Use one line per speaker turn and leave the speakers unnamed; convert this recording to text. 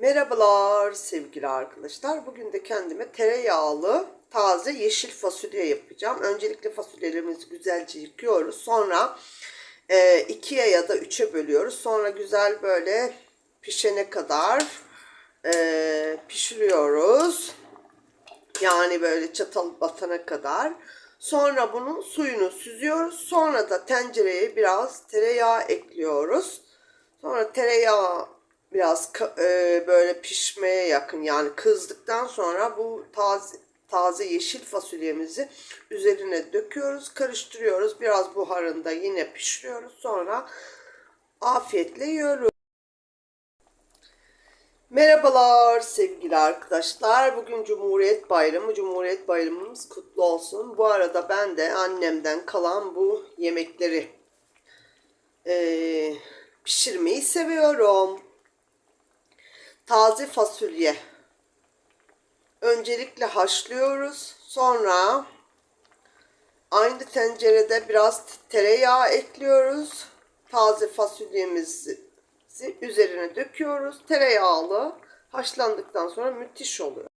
Merhabalar sevgili arkadaşlar. Bugün de kendime tereyağlı taze yeşil fasulye yapacağım. Öncelikle fasulyelerimizi güzelce yıkıyoruz. Sonra e, ikiye ya da üçe bölüyoruz. Sonra güzel böyle pişene kadar e, pişiriyoruz. Yani böyle çatal batana kadar. Sonra bunun suyunu süzüyoruz. Sonra da tencereye biraz tereyağı ekliyoruz. Sonra tereyağı biraz e, böyle pişmeye yakın yani kızdıktan sonra bu taze taze yeşil fasulyemizi üzerine döküyoruz, karıştırıyoruz. Biraz buharında yine pişiriyoruz. Sonra afiyetle yiyoruz. Merhabalar sevgili arkadaşlar. Bugün Cumhuriyet Bayramı. Cumhuriyet Bayramımız kutlu olsun. Bu arada ben de annemden kalan bu yemekleri eee, pişirmeyi seviyorum. Taze fasulye. Öncelikle haşlıyoruz. Sonra aynı tencerede biraz tereyağı ekliyoruz. Taze fasulyemizi üzerine döküyoruz. Tereyağlı haşlandıktan sonra müthiş oluyor.